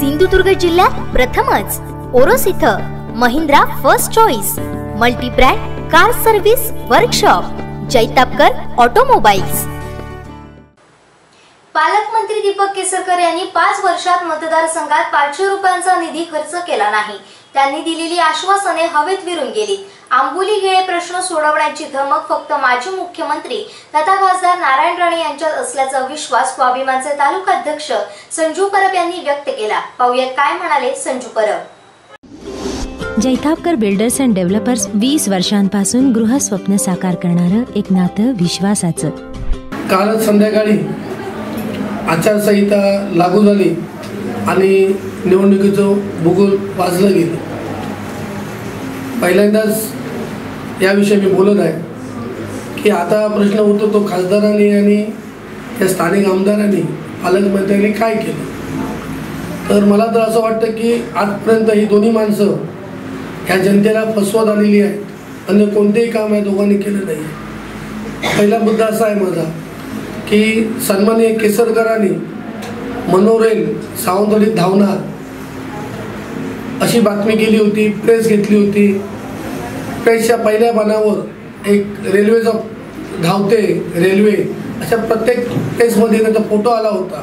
सिंधुदुर्ग जिल्ह्यात प्रथमच. ओरोस इथं Mahindra first choice multibrand car service workshop Jaitapkar automobiles. पालकमंत्री दीपक केसरकर यांनी पाच वर्षात मतदारसंघात पाचशे रुपयांचा निधी खर्च केला नाही. त्यांनी दिलेली आश्वासने हवेत विरून गेली. आंबोली गेळे प्रश्न सोडवण्याची धमक फक्त माजी मुख्यमंत्री तथा खासदार नारायण राणे यांच्यात असल्याचा विश्वास स्वाभिमानचे तालुकाध्यक्ष संजू परब यांनी व्यक्त केला. पाहुयात काय म्हणाले Sanju Parab. Jaitapkar builders and developers वीस वर्षांपासून गृहस्वप्न साकार करणारं एक नातं विश्वासाचं. कालच संध्याकाळी आचारसंहिता लागू झाली आणि निवडणुकीचं भूगोल वाजलं गेलं. पहिल्यांदाच याविषयी मी बोलत आहे की आता प्रश्न होतो तो खासदारांनी आणि त्या स्थानिक आमदारांनी पालकमंत्र्यांनी काय केलं? तर मला तर असं वाटतं की आजपर्यंत ही दोन्ही माणसं ह्या जनतेला फसवत आलेली आहेत. अन्य कोणतेही काम या दोघांनी केलं नाही पहिला मुद्दा असा आहे माझा की सन्माननीय केसरकरांनी मनोरेल सावंतवाडीत धावणार अशी बातमी केली होती प्रेस घेतली होती. प्रेसच्या पहिल्या पानावर एक रेल्वेचा धावते रेल्वे अशा प्रत्येक प्रेसमध्ये त्याचा फोटो आला होता.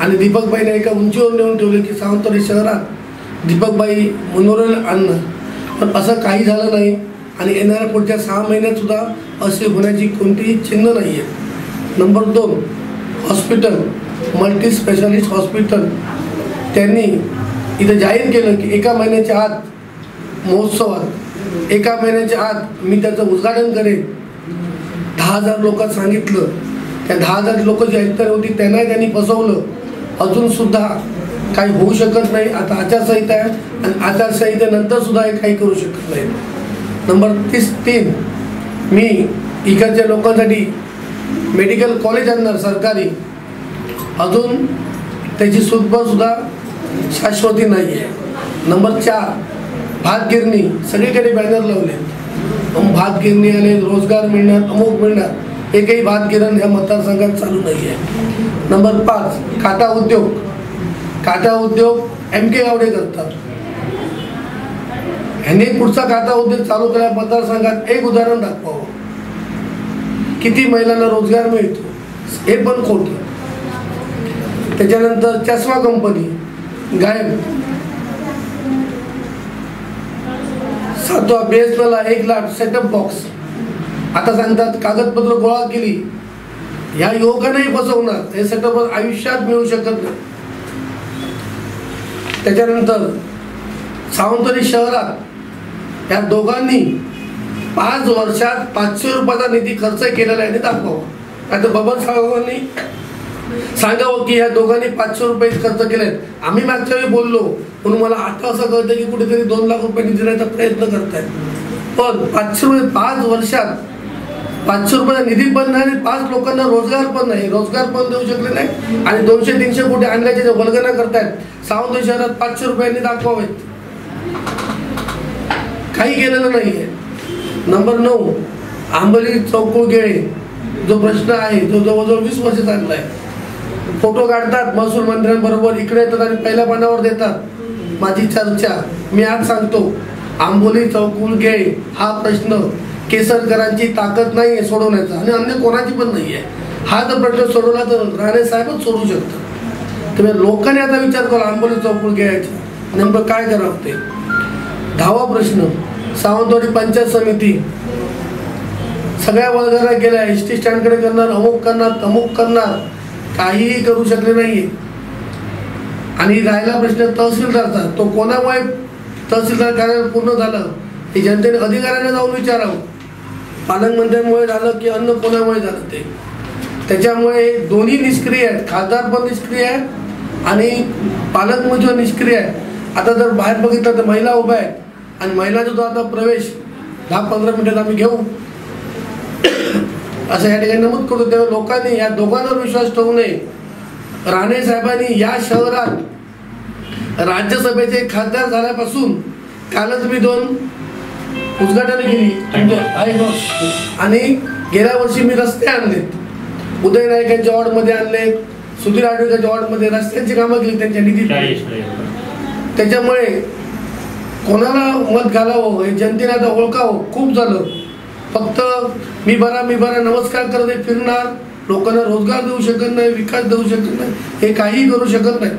आणि दीपकबाईने एका उंचीवर नेऊन ठेवले की सावंतवाडी शहरात दीपकबाई मनोरंजन आणणं पण असं काही झालं नाही आणि येणाऱ्या पुढच्या सहा महिन्यातसुद्धा असे होण्याची कोणतीही चिन्ह नाही आहे नंबर दोन हॉस्पिटल मल्टी स्पेशालिस्ट हॉस्पिटल त्यांनी इथं जाहीर केलं की एका महिन्याच्या आत महोत्सवात एका महिन्याच्या आत मी त्याचं उद्घाटन करेन. दहा हजार लोकांत सांगितलं. त्या दहा हजार लोक जी ऐकताना होती त्यांनाही त्यांनी फसवलं अजूनसुद्धा काही होऊ शकत नाही. आता आचारसंहिता आहे आणि आचारसंहितेनंतर सुद्धा हे काही करू शकत नाही. नंबर तीस तीन. मी इकडच्या लोकांसाठी मेडिकल कॉलेज आणणार सरकारी. अजून त्याची सुद्धा शाश्वती नाही आहे नंबर चार भात गिरणी. सगळीकडे बॅनर लावले. भात गिरणी आले रोजगार मिळणार अमुक मिळणार एकही भात गिरण या मतदारसंघात चालू नाही आहे नंबर पाच काटा उद्योग. काटा उद्योग एम के गावडे करतात. ह्यांनी पुढचा काटा उद्योग चालू केला मतदारसंघात एक उदाहरण दाखवावं. किती महिलांना रोजगार मिळतो हे पण खोट. त्याच्यानंतर चष्मा कंपनी. गायब. सातवा बी एस एक लाख सेटअप बॉक्स आता सांगतात कागदपत्र गोळा केली. ह्या युवकांनाही बसवणार. हे सेटअप आयुष्यात मिळू शकत नाही. त्याच्यानंतर सावंतवाडी शहरात या दोघांनी पाच वर्षात पाचशे रुपयाचा निधी खर्च केलेला आहे. ते दाखवा. नाही तर बबन सावंतांनी सांगावं की ह्या दोघांनी पाचशे रुपये खर्च केलेत. आम्ही मागच्या वेळी बोललो म्हणून मला आता असं कळतं की कुठेतरी दोन लाख रुपये निधी देण्याचा प्रयत्न करतायत. पण पाचशे रुपये पाच वर्षात पाचशे रुपयाचा निधी पण नाही आणि पाच लोकांना रोजगार पण नाही. रोजगार पण देऊ शकले नाही आणि दोनशे तीनशे कोटी आणल्याचे जे वल्गना करतायत सावंत शहरात पाचशे रुपयांनी दाखवावेत. काही केलेलं नाहीये. नंबर नऊ आंबली चौकुळ गेळे जो प्रश्न आहे तो जवळजवळ वीस वर्ष चालला आहे फोटो काढतात महसूल मंत्र्यांबरोबर इकडे येतात आणि पहिल्या पानावर देतात. माझी चर्चा मी आज सांगतो आंबोली चौकुल गे हा प्रश्न केसरकरांची ताकद नाही आहे सोडवण्याचा आणि अन्य कोणाची पण नाही आहे हा जर प्रश्न सोडवला तर राणे साहेबच सोडू शकतात. तुम्ही लोकांनी आता विचार करा आंबोली चौकुल घ्यायचा. नेमकं काय करावं ते? दहावा प्रश्न सावंतवाडी पंचायत समिती. सगळ्या वर्गाला गेल्या एस टी स्टँडकडे करणार अमुक करणार तमुक करणार. काहीही करू शकले नाहीये. आणि राहिला प्रश्न तहसीलदारचा. तो कोणामुळे तहसीलदार कार्य पूर्ण झालं हे जनतेने अधिकाऱ्यांना जाऊन विचारावं. पालकमंत्र्यांमुळे झालं की अन्न कोणामुळे झालं ते? त्याच्यामुळे दोन्ही निष्क्रिय आहेत. खासदार पण निष्क्रिय आहे आणि पालकमंत्री म्हणजे निष्क्रिय आहे आता जर बाहेर बघितलं तर महिला उभ्या आहेत. आणि महिलांचा जो आता प्रवेश दहा पंधरा मिनिटात आम्ही घेऊ. असं या ठिकाणी नमूद करतो. तेव्हा लोकांनी या दोघांवर विश्वास ठेवू नये. राणे साहेबांनी या शहरात राज्यसभेचे खासदार झाल्यापासून कालच मी दोन उद्घाटन केली. आणि गेल्या वर्षी मी रस्ते आणलेत उदय नाईकांच्या वॉर्डमध्ये आणले. सुधीर आडवेकरच्या वॉर्डमध्ये रस्त्यांची कामं केली त्यांच्या निधी. त्याच्यामुळे कोणाला मत घालावं हे जनतेने आता ओळखावं खूप झालं. फक्त मी बरा मी बरा नमस्कार करत फिरणार. लोकांना रोजगार देऊ शकत नाही विकास देऊ शकत नाही हे काही करू शकत नाही.